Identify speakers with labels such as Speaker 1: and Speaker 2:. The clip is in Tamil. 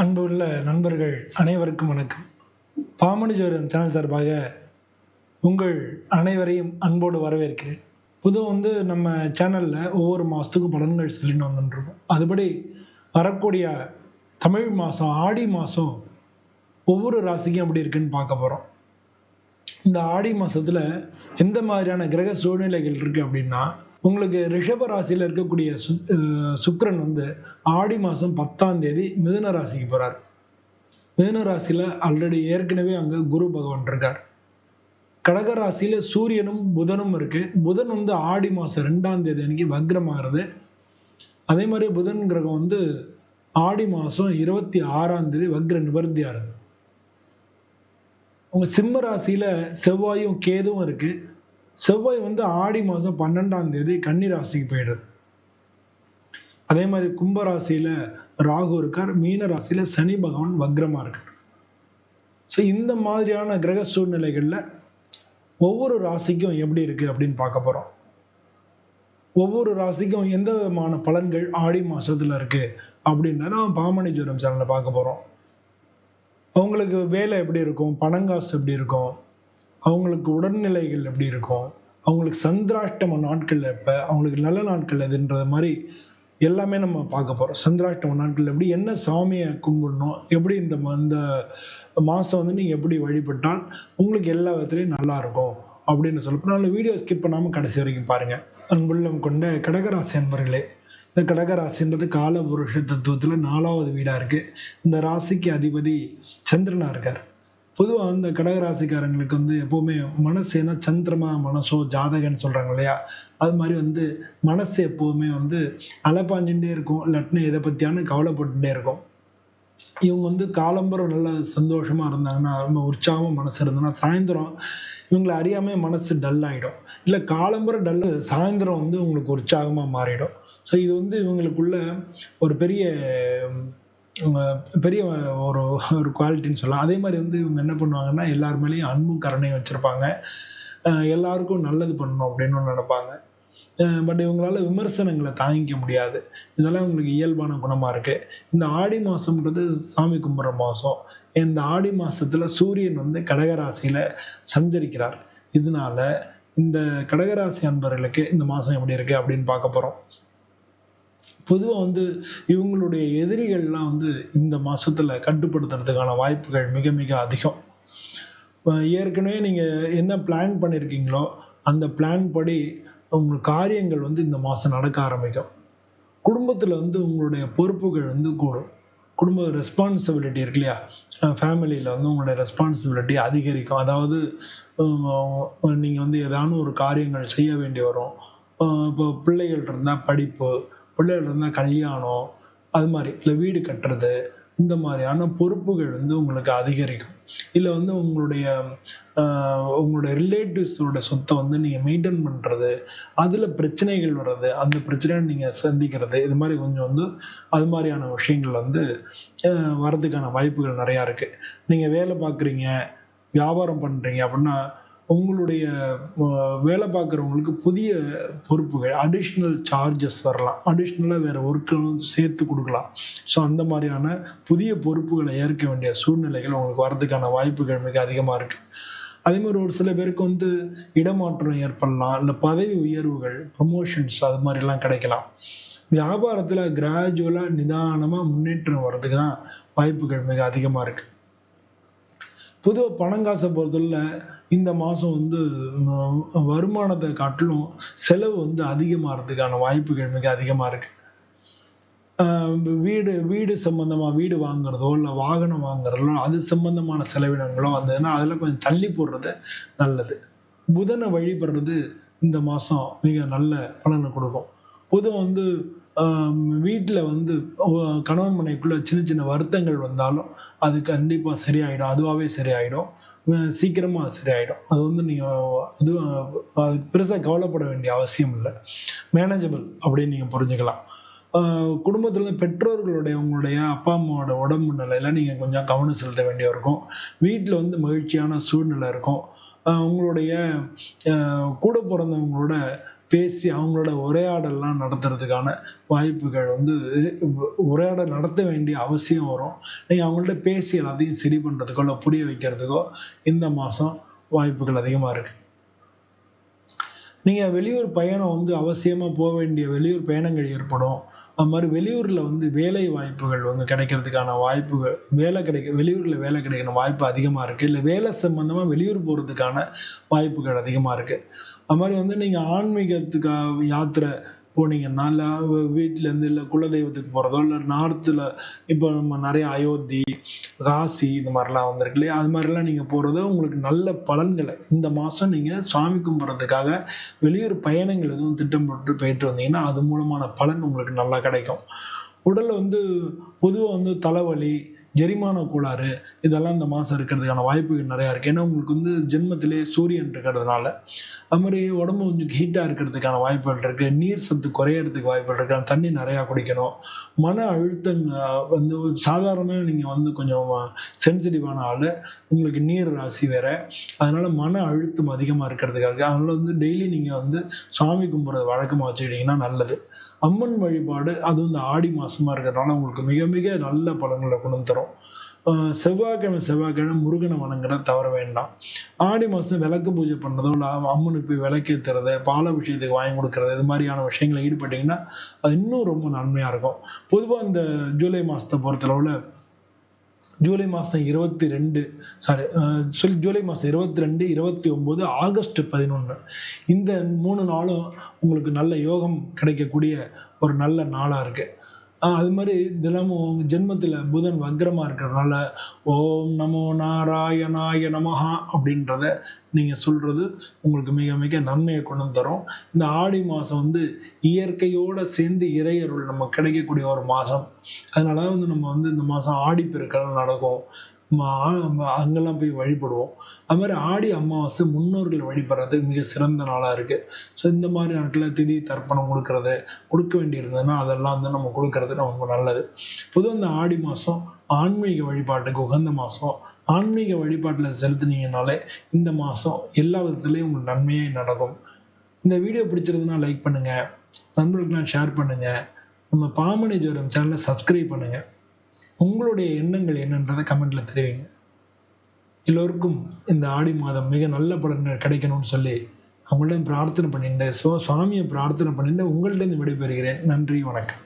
Speaker 1: அன்புள்ள நண்பர்கள் அனைவருக்கும் வணக்கம். பாமணி ஜோரம் சேனல் சார்பாக உங்கள் அனைவரையும் அன்போடு வரவேற்கிறேன். புது வந்து நம்ம சேனலில் ஒவ்வொரு மாதத்துக்கும் பலன்கள் சொல்லிட்டு வந்துட்டுருக்கோம். அதுபடி வரக்கூடிய தமிழ் மாதம் ஆடி மாதம் ஒவ்வொரு ராசிக்கும் அப்படி இருக்குன்னு பார்க்க போகிறோம் இந்த ஆடி மாதத்தில் எந்த மாதிரியான கிரக சூழ்நிலைகள் இருக்குது அப்படின்னா உங்களுக்கு ரிஷப ராசியில் இருக்கக்கூடிய சு அஹ் வந்து ஆடி மாதம் பத்தாம் தேதி மிதுன ராசிக்கு போகிறார் மிதுன ராசியில் ஆல்ரெடி ஏற்கனவே அங்கே குரு பகவான் இருக்கார். கடக ராசியில் சூரியனும் புதனும் இருக்குது புதன் வந்து ஆடி மாதம் ரெண்டாம் தேதி அன்னைக்கு வக்ரமாகிறது. அதே மாதிரி புதன் கிரகம் வந்து ஆடி மாதம் இருபத்தி ஆறாம் தேதி வக்ர நிவர்த்தி உங்கள் சிம்ம ராசியில் செவ்வாயும் கேதுவும் இருக்குது செவ்வாய் வந்து ஆடி மாதம் பன்னெண்டாம் தேதி கன்னி ராசிக்கு போயிடுது. அதே மாதிரி கும்பராசியில் ராகு இருக்கார் மீன ராசியில் சனி பகவான் வக்ரமாக இருக்கார். ஸோ இந்த மாதிரியான கிரக சூழ்நிலைகளில் ஒவ்வொரு ராசிக்கும் எப்படி இருக்குது அப்படின்னு பார்க்க போகிறோம் ஒவ்வொரு ராசிக்கும் எந்த விதமான பலன்கள் ஆடி மாதத்தில் இருக்குது அப்படின்றத நம்ம பாமணி ஜோரம் சேனலில் பார்க்க போகிறோம் அவங்களுக்கு வேலை எப்படி இருக்கும்? பணங்காசு எப்படி இருக்கும்? அவங்களுக்கு உடல்நிலைகள் எப்படி இருக்கும்? அவங்களுக்கு சந்திராஷ்டம நாட்கள் எப்போ? அவங்களுக்கு நல்ல நாட்கள் எதுன்றது மாதிரி எல்லாமே நம்ம பார்க்க போகிறோம் சந்திராஷ்டம நாட்கள் எப்படி? என்ன சாமியை கும்பிடணும்? எப்படி இந்த ம- இந்த மாதம் வந்து நீங்கள் எப்படி வழிபட்டால் உங்களுக்கு எல்லா விதத்துலேயும் நல்லா இருக்கும் அப்படின்னு சொல்லப்போ நல்ல வீடியோ ஸ்கிப் பண்ணாமல் கடைசி வரைக்கும் பாருங்கள் அன்புள்ளம் கொண்ட கடகராசி அன்பர்களே இந்த கடகராசின்றது கால புருஷ தத்துவத்தில் நாலாவது வீடாக இருக்குது இந்த ராசிக்கு அதிபதி சந்திரனாக இருக்கார். பொதுவாக இந்த கடகராசிக்காரங்களுக்கு வந்து எப்போவுமே மனசு ஏன்னா சந்திரமா மனசோ ஜாதகன்னு சொல்கிறாங்க இல்லையா? அது மாதிரி வந்து மனசு எப்போவுமே வந்து அலைப்பாஞ்சுட்டே இருக்கும். இல்லாட்டினா எதை பற்றியான கவலைப்பட்டுட்டே இருக்கும். இவங்க வந்து காலம்பரம் நல்ல சந்தோஷமா இருந்தாங்கன்னா ரொம்ப உற்சாகமாக மனசு இருந்ததுன்னா சாயந்தரம் இவங்களை அறியாமல் மனசு டல் ஆகிடும் இல்லை காலம்பரம் டல்லு சாயந்தரம் வந்து உங்களுக்கு உற்சாகமாக மாறிடும். ஸோ இது வந்து இவங்களுக்குள்ள ஒரு பெரிய பெரிய ஒரு ஒரு குவாலிட்டின்னு சொல்லலாம். அதே மாதிரி வந்து இவங்க என்ன பண்ணுவாங்கன்னா எல்லார் மேலேயும் அன்பும் கருணையும் வச்சுருப்பாங்க. எல்லாருக்கும் நல்லது பண்ணணும் அப்படின்னு நினைப்பாங்க. பட் இவங்களால விமர்சனங்களை தாங்கிக்க முடியாது. இதெல்லாம் உங்களுக்கு இயல்பான குணமாக இருக்குது இந்த ஆடி மாதம்ன்றது சாமி கும்பிட்ற மாதம் இந்த ஆடி மாதத்தில் சூரியன் வந்து கடகராசியில் சஞ்சரிக்கிறார். இதனால இந்த கடகராசி அன்பர்களுக்கு இந்த மாதம் எப்படி இருக்குது அப்படின்னு பார்க்க போகிறோம் பொதுவாக வந்து இவங்களுடைய எதிரிகள்லாம் வந்து இந்த மாதத்தில் கட்டுப்படுத்துறதுக்கான வாய்ப்புகள் மிக மிக அதிகம். ஏற்கனவே நீங்கள் என்ன பிளான் பண்ணியிருக்கீங்களோ அந்த பிளான் படி உங்கள் காரியங்கள் வந்து இந்த மாதம் நடக்க ஆரம்பிக்கும். குடும்பத்தில் வந்து உங்களுடைய பொறுப்புகள் வந்து கூடும். குடும்ப ரெஸ்பான்சிபிலிட்டி இருக்கு இல்லையா? ஃபேமிலியில் வந்து உங்களுடைய ரெஸ்பான்சிபிலிட்டி அதிகரிக்கும். அதாவது நீங்கள் வந்து ஏதானும் ஒரு காரியங்கள் செய்ய வேண்டி வரும். இப்போ பிள்ளைகள் இருந்தால் படிப்பு பிள்ளைகள் இருந்தால் கல்யாணம் அது மாதிரி. இல்லை வீடு கட்டுறது இந்த மாதிரியான பொறுப்புகள் வந்து உங்களுக்கு அதிகரிக்கும். இல்லை வந்து உங்களுடைய உங்களுடைய ரிலேட்டிவ்ஸோட சொத்தை வந்து நீங்கள் மெயின்டைன் பண்ணுறது அதில் பிரச்சனைகள் வர்றது அந்த பிரச்சனையை நீங்கள் சந்திக்கிறது இது மாதிரி கொஞ்சம் வந்து அது மாதிரியான விஷயங்கள் வந்து வர்றதுக்கான வாய்ப்புகள் நிறையா இருக்குது நீங்கள் வேலை பார்க்குறீங்க வியாபாரம் பண்ணுறீங்க அப்படின்னா உங்களுடைய வேலை பார்க்குறவங்களுக்கு புதிய பொறுப்புகள் அடிஷ்னல் சார்ஜஸ் வரலாம். அடிஷ்னலாக வேறு ஒர்க்குகளும் சேர்த்து கொடுக்கலாம். ஸோ அந்த மாதிரியான புதிய பொறுப்புகளை ஏற்க வேண்டிய சூழ்நிலைகள் உங்களுக்கு வரதுக்கான வாய்ப்புகள் மிக அதிகமாக இருக்குது அதே மாதிரி ஒரு சில பேருக்கு வந்து இடமாற்றம் ஏற்படலாம் இல்லை பதவி உயர்வுகள் ப்ரொமோஷன்ஸ் அது மாதிரிலாம் கிடைக்கலாம். வியாபாரத்தில் கிராஜுவலாக நிதானமாக முன்னேற்றம் வர்றதுக்கு தான் வாய்ப்புகள் மிக அதிகமாக இருக்குது பொதுவாக பணங்காசை பொறுத்தவரை இந்த மாதம் வந்து வருமானத்தை காட்டிலும் செலவு வந்து அதிகமாகிறதுக்கான வாய்ப்புகள் மிக அதிகமாக இருக்கு. வீடு வீடு சம்பந்தமாக வீடு வாங்குறதோ இல்லை வாகனம் வாங்குறதோ அது சம்பந்தமான செலவினங்களோ வந்ததுன்னா அதெல்லாம் கொஞ்சம் தள்ளி போடுறது நல்லது. புதனை வழிபடுறது இந்த மாதம் மிக நல்ல பலனை கொடுக்கும். புதன் வந்து வீட்டில் வந்து கணவன் மனைக்குள்ளே சின்ன சின்ன வருத்தங்கள் வந்தாலும் அது கண்டிப்பாக சரியாயிடும். அதுவாகவே சரியாயிடும். சீக்கிரமாக அது சரியாயிடும். அது வந்து நீங்கள் அது அது பெருசாக கவலைப்பட வேண்டிய அவசியம் இல்லை. மேனேஜபிள் அப்படின்னு நீங்கள் புரிஞ்சுக்கலாம். குடும்பத்தில் பெற்றோர்களுடைய உங்களுடைய அப்பா அம்மாவோட உடம்பு நிலையில நீங்கள் கொஞ்சம் கவனம் செலுத்த வேண்டியது இருக்கும். வீட்டில் வந்து மகிழ்ச்சியான சூழ்நிலை இருக்கும். உங்களுடைய கூட பிறந்தவங்களோட பேசி அவங்களோட உரையாடல்லாம் நடத்துறதுக்கான வாய்ப்புகள் வந்து உரையாடல் நடத்த வேண்டிய அவசியம் வரும். நீங்கள் அவங்கள்ட்ட பேசி எல்லாத்தையும் சரி பண்ணுறதுக்கோ இல்லை புரிய வைக்கிறதுக்கோ இந்த மாதம் வாய்ப்புகள் அதிகமாக இருக்குது நீங்கள் வெளியூர் பயணம் வந்து அவசியமாக போக வேண்டிய வெளியூர் பயணங்கள் ஏற்படும். அது மாதிரி வெளியூரில் வந்து வேலை வாய்ப்புகள் வந்து கிடைக்கிறதுக்கான வாய்ப்புகள் வேலை கிடைக்க வெளியூரில் வேலை கிடைக்கிற வாய்ப்பு அதிகமாக இருக்குது இல்லை வேலை சம்மந்தமாக வெளியூர் போகிறதுக்கான வாய்ப்புகள் அதிகமாக இருக்குது அது மாதிரி வந்து நீங்கள் ஆன்மீகத்துக்காக யாத்திரை போனீங்கன்னா இல்லை வீட்டிலேருந்து இல்லை குலதெய்வத்துக்கு போகிறதோ இல்லை நார்த்தில் இப்போ நம்ம நிறைய அயோத்தி காசி இந்த மாதிரிலாம் வந்திருக்கு இல்லையா? அது மாதிரிலாம் நீங்கள் போகிறது உங்களுக்கு நல்ல பலன்களை இந்த மாதம் நீங்கள் சாமி கும்பிட்றதுக்காக வெளியூர் பயணங்கள் எதுவும் திட்டம் போட்டு போயிட்டு வந்தீங்கன்னா அது மூலமான பலன் உங்களுக்கு நல்லா கிடைக்கும். உடலில் வந்து பொதுவாக வந்து தலைவலி ஜெரிமான கோளாறு இதெல்லாம் இந்த மாதம் இருக்கிறதுக்கான வாய்ப்புகள் நிறையா இருக்குது ஏன்னா உங்களுக்கு வந்து ஜென்மத்திலே சூரியன் இருக்கிறதுனால அது மாதிரி உடம்பு கொஞ்சம் ஹீட்டாக இருக்கிறதுக்கான வாய்ப்புகள் இருக்குது நீர் சத்து குறையறதுக்கு வாய்ப்புகள் இருக்குது தண்ணி நிறையா குடிக்கணும். மன அழுத்தங்க வந்து சாதாரணமாக நீங்கள் வந்து கொஞ்சம் சென்சிட்டிவான ஆள் உங்களுக்கு நீர் ராசி வேற. அதனால மன அழுத்தம் அதிகமாக இருக்கிறதுக்காக அதனால வந்து டெய்லி நீங்கள் வந்து சாமி கும்பிட்றது வழக்கமாக வச்சுக்கிட்டிங்கன்னா நல்லது. அம்மன் வழிபாடு அதுவும் இந்த ஆடி மாசமா இருக்கிறதுனால உங்களுக்கு மிக மிக நல்ல பலன்களை கொண்டு தரும். செவ்வாய்க்கிழமை செவ்வாய்க்கிழமை முருகனை வணங்குறத தவற வேண்டாம். ஆடி மாதம் விளக்கு பூஜை பண்ணுறதோ இல்லை அம்மனுக்கு போய் விளக்கேற்றுறது பால விஷயத்துக்கு வாங்கி கொடுக்கறது இது மாதிரியான விஷயங்களை ஈடுபட்டிங்கன்னா அது இன்னும் ரொம்ப நன்மையாக இருக்கும். பொதுவாக இந்த ஜூலை மாதத்தை பொறுத்தளவில் ஜூலை மாதம் இருபத்தி ரெண்டு சாரி சொல்லி ஜூலை மாதம் இருபத்தி ரெண்டு இருபத்தி ஒம்பது ஆகஸ்ட் பதினொன்று இந்த மூணு நாளும் உங்களுக்கு நல்ல யோகம் கிடைக்கக்கூடிய ஒரு நல்ல நாளாக இருக்குது அது மாதிரி தினமும் ஜென்மத்தில் புதன் வக்ரமாக இருக்கிறதுனால ஓம் நமோ நாராயணாய நமஹா அப்படின்றத நீங்கள் சொல்கிறது உங்களுக்கு மிக மிக நன்மையை கொண்டு தரும். இந்த ஆடி மாதம் வந்து இயற்கையோடு சேர்ந்து இறையருள் நம்ம கிடைக்கக்கூடிய ஒரு மாதம் அதனால தான் வந்து நம்ம வந்து இந்த மாதம் ஆடிப்பெருக்கெல்லாம் நடக்கும். அங்கெல்லாம் போய் வழிபடுவோம். அது மாதிரி ஆடி அமாவாசை முன்னோர்கள் வழிபடுறதுக்கு மிக சிறந்த நாளாக இருக்குது ஸோ இந்த மாதிரி நாட்களில் திதி தர்ப்பணம் கொடுக்கறது கொடுக்க வேண்டியிருந்ததுன்னா அதெல்லாம் வந்து நம்ம கொடுக்கறது ரொம்ப நல்லது. பொதுவாக இந்த ஆடி மாதம் ஆன்மீக வழிபாட்டுக்கு உகந்த மாதம் ஆன்மீக வழிபாட்டில் செலுத்துனீங்கனாலே இந்த மாதம் எல்லா விதத்துலேயும் உங்களுக்கு நன்மையே நடக்கும். இந்த வீடியோ பிடிச்சிருந்ததுன்னா லைக் பண்ணுங்கள் நண்பர்களுக்குலாம் ஷேர் பண்ணுங்கள் நம்ம பாமணி ஜோரம் சேனலை சப்ஸ்கிரைப் பண்ணுங்கள் உங்களுடைய எண்ணங்கள் என்னன்றதை கமெண்ட்டில் தெரிவிங்க. எல்லோருக்கும் இந்த ஆடி மாதம் மிக நல்ல பலன்கள் கிடைக்கணும்னு சொல்லி அவங்கள்ட்ட பிரார்த்தனை பண்ணிட்டு சுவாமியை பிரார்த்தனை பண்ணிட்டு உங்கள்ட்ட இருந்து விடைபெறுகிறேன். நன்றி வணக்கம்.